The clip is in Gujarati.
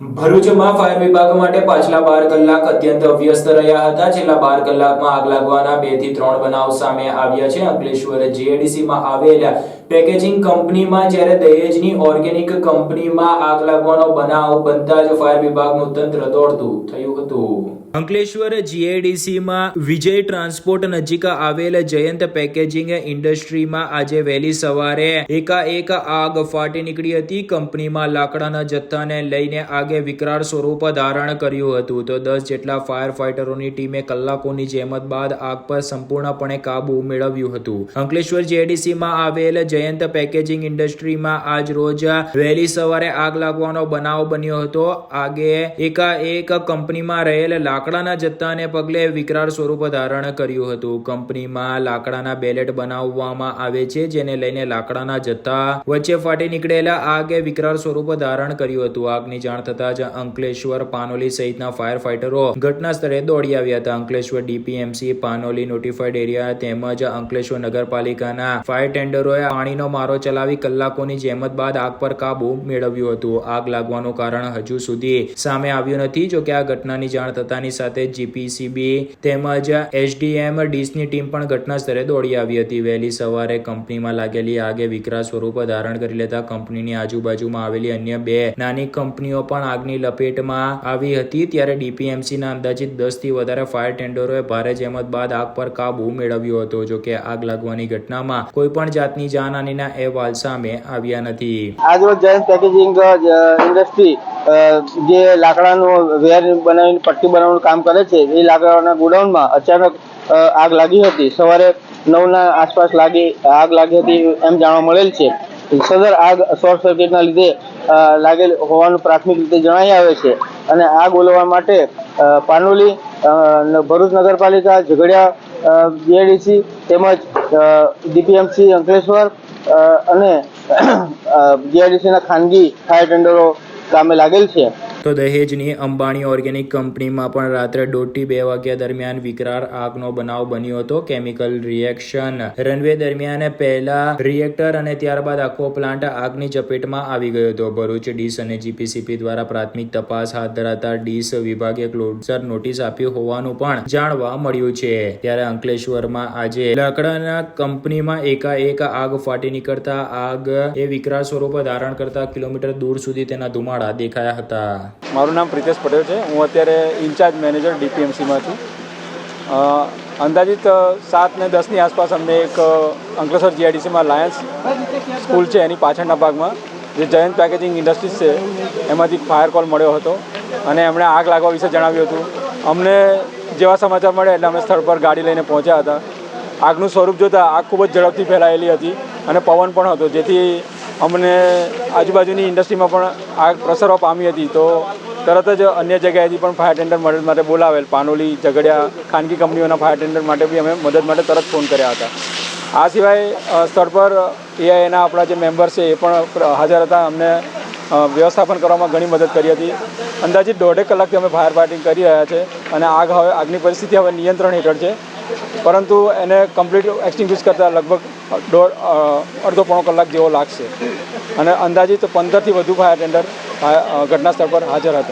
ભરૂચમાં ફાયર વિભાગ માટે પાછલા બાર કલાક અત્યંત વ્યસ્ત રહ્યા હતા. છેલ્લા બાર કલાકમાં આગ લાગવાના બેથી ત્રણ બનાવ સામે આવ્યા છે. અંકલેશ્વર જીએડીસીમાં આવેલા પેકેજિંગ કંપનીમાં જ્યારે દહેજની ઓર્ગેનિક કંપનીમાં આગ લાગવાનો બનાવ બનતા જ ફાયર વિભાગનું તંત્ર દોડતું થયું હતું. અંકલેશ્વર જીએડીસીમાં વિજય ટ્રાન્સપોર્ટ નજીક આવેલ જયંત પેકેજિંગ ઇન્ડસ્ટ્રીમાં આજે વહેલી સવારે એકાએક આગ ફાટી નીકળી હતી. કંપનીમાં લાકડાના જથ્થાને લઈને આગે વિકરાળ સ્વરૂપ ધારણ કર્યું હતું. તો દસ જેટલા ફાયર ફાઈટરોની ટીમે કલાકોની જહેમત બાદ આગ પર સંપૂર્ણપણે કાબુ મેળવ્યું હતું. અંકલેશ્વર જીએડીસીમાં આવેલ જયંત પેકેજિંગ ઇન્ડસ્ટ્રીમાં આજ રોજ વહેલી સવારે આગ લાગવાનો બનાવ બન્યો હતો. આગે એકાએક કંપનીમાં રહેલ લાકડાના જથ્થાને પગલે વિકરાળ સ્વરૂપ ધારણ કર્યું હતું. કંપનીમાં લાકડાના બેલેટ બનાવવામાં આવે છે, જેને લઈને લાકડાના જથ્થા વચ્ચે ફાટી નીકળેલા આગે વિકરાળ સ્વરૂપ ધારણ કર્યું હતું. આગની જાણ થતા જ અંકલેશ્વર પાનોલી સહિતના ફાયર ફાઈટરો ઘટના સ્થળે દોડી આવ્યા હતા. Ankleshwar DPMC Panoli notified area તેમજ અંકલેશ્વર નગરપાલિકાના ફાયર ટેન્ડરોએ પાણીનો મારો ચલાવી કલાકોની જહેમત બાદ આગ પર કાબુ મેળવ્યું હતું. આગ લાગવાનું કારણ હજુ સુધી સામે આવ્યું નથી, જોકે આ ઘટનાની જાણ થતાની સાથે જીપીસીબી તેમજ એસડીએમ ડીસની ટીમ પણ ઘટના સ્થળે દોડી આવી હતી. વહેલી સવારે કંપનીમાં લાગેલી આગે વિકરા સ્વરૂપ ધારણ કરી લેતા કંપનીની આજુબાજુમાં આવેલી અન્ય બે નાની કંપનીઓ પણ આગની લપેટમાં આવી હતી. ત્યારે ડીપીએમસીના અંદાજિત દસથી વધારે ફાયર ટેન્ડરોએ ભારે જહેમત બાદ આગ પર કાબુ મેળવ્યો હતો. જોકે આગ લાગવાની ઘટનામાં કોઈ પણ જાતની જાનહાનીના અહેવાલ સામે આવ્યા નથી. આજરોજ જયંત પેકેજિંગ ઇન્ડસ્ટ્રી જે લાકડાનું વેર બનાવીને, પટ્ટી બનાવવાનું કામ કરે છે, એ લાકડાના ગોડાઉનમાં અચાનક આગ લાગી હતી. સવારે નવના આસપાસ લાગી, આગ લાગી હતી એમ જાણવા મળેલ છે. સદર આગ શોર્ટ સર્કિટના લીધે લાગેલ હોવાનું પ્રાથમિક રીતે જણાઈ આવે છે. અને આગ ઓલવવા માટે પાનોલી ભરૂચ નગરપાલિકા, ઝઘડિયા બીએડીસી તેમજ ડીપીએમસી અંકલેશ્વર અને જીઆઈડીસીના ખાનગી ફાયર ટેન્ડરો કામે લાગેલ છે. તો દહેજની અંબાણી ઓર્ગેનિક કંપનીમાં પણ રાત્રે દોઢથી બે વાગ્યા દરમિયાન વિકરાળ આગનો બનાવ બન્યો હતો, કેમિકલ રિએક્શન. રનવે દરમિયાન પહેલા રિએક્ટર અને ત્યારબાદ આખો પ્લાન્ટ આગની ચપેટમાં આવી ગયો હતો. ભરૂચ ડીસ અને જીપીસીપી દ્વારા પ્રાથમિક તપાસ હાથ ધરાતા ડીસ વિભાગે ક્લોઝર નોટિસ આપી હોવાનું પણ જાણવા મળ્યું છે. ત્યારે અંકલેશ્વરમાં આજે લાકડાના કંપનીમાં એકાએક આગ ફાટી નીકળતા આગ એ વિકરાળ સ્વરૂપ ધારણ કરતા કિલોમીટર દૂર સુધી તેના ધુમાડા દેખાયા હતા. મારું નામ પ્રિતેશ પટેલ છે. હું અત્યારે ઇન્ચાર્જ મેનેજર ડીપીએમસીમાં છું અંદાજિત સાત ને દસની આસપાસ અમને એક અંકલેશ્વર જીઆઈડીસીમાં લાયન્સ સ્કૂલ છે એની પાછળના ભાગમાં, જે જયંત પેકેજિંગ ઇન્ડસ્ટ્રીઝ છે, એમાંથી ફાયર કોલ મળ્યો હતો. અને એમણે આગ લાગવા વિશે જણાવ્યું હતું. અમને જેવા સમાચાર મળ્યા એટલે અમે સ્થળ પર ગાડી લઈને પહોંચ્યા હતા. આગનું સ્વરૂપ જોતાં આગ ખૂબ જ ઝડપથી ફેલાયેલી હતી અને પવન પણ હતો, જેથી અમને આજુબાજુની ઇન્ડસ્ટ્રીમાં પણ આગ પ્રસરવા પામી હતી તો તરત જ અન્ય જગ્યાએથી પણ ફાયર ટેન્ડર મદદ માટે બોલાવેલ. પાનોલી, ઝઘડિયા ખાનગી કંપનીઓના ફાયર ટેન્ડર માટે બી અમે મદદ માટે તરત ફોન કર્યા હતા. આ સિવાય સ્થળ પર એઆઈના આપણા જે મેમ્બર છે એ પણ હાજર હતા. અમને વ્યવસ્થાપન કરવામાં ઘણી મદદ કરી હતી. અંદાજિત દોઢેક કલાકથી અમે ફાયર ફાઇટિંગ કરી રહ્યા છે અને આગ હવે, આગની પરિસ્થિતિ હવે નિયંત્રણ હેઠળ છે. પરંતુ એને કમ્પ્લીટ એક્સટિંગ્વિશ કરતાં લગભગ દોઢ અડધો પોણો કલાક જેવો લાગશે. અને અંદાજિત પંદરથી વધુ ફાયર ટેન્ડર ઘટના સ્થળ પર હાજર હતા.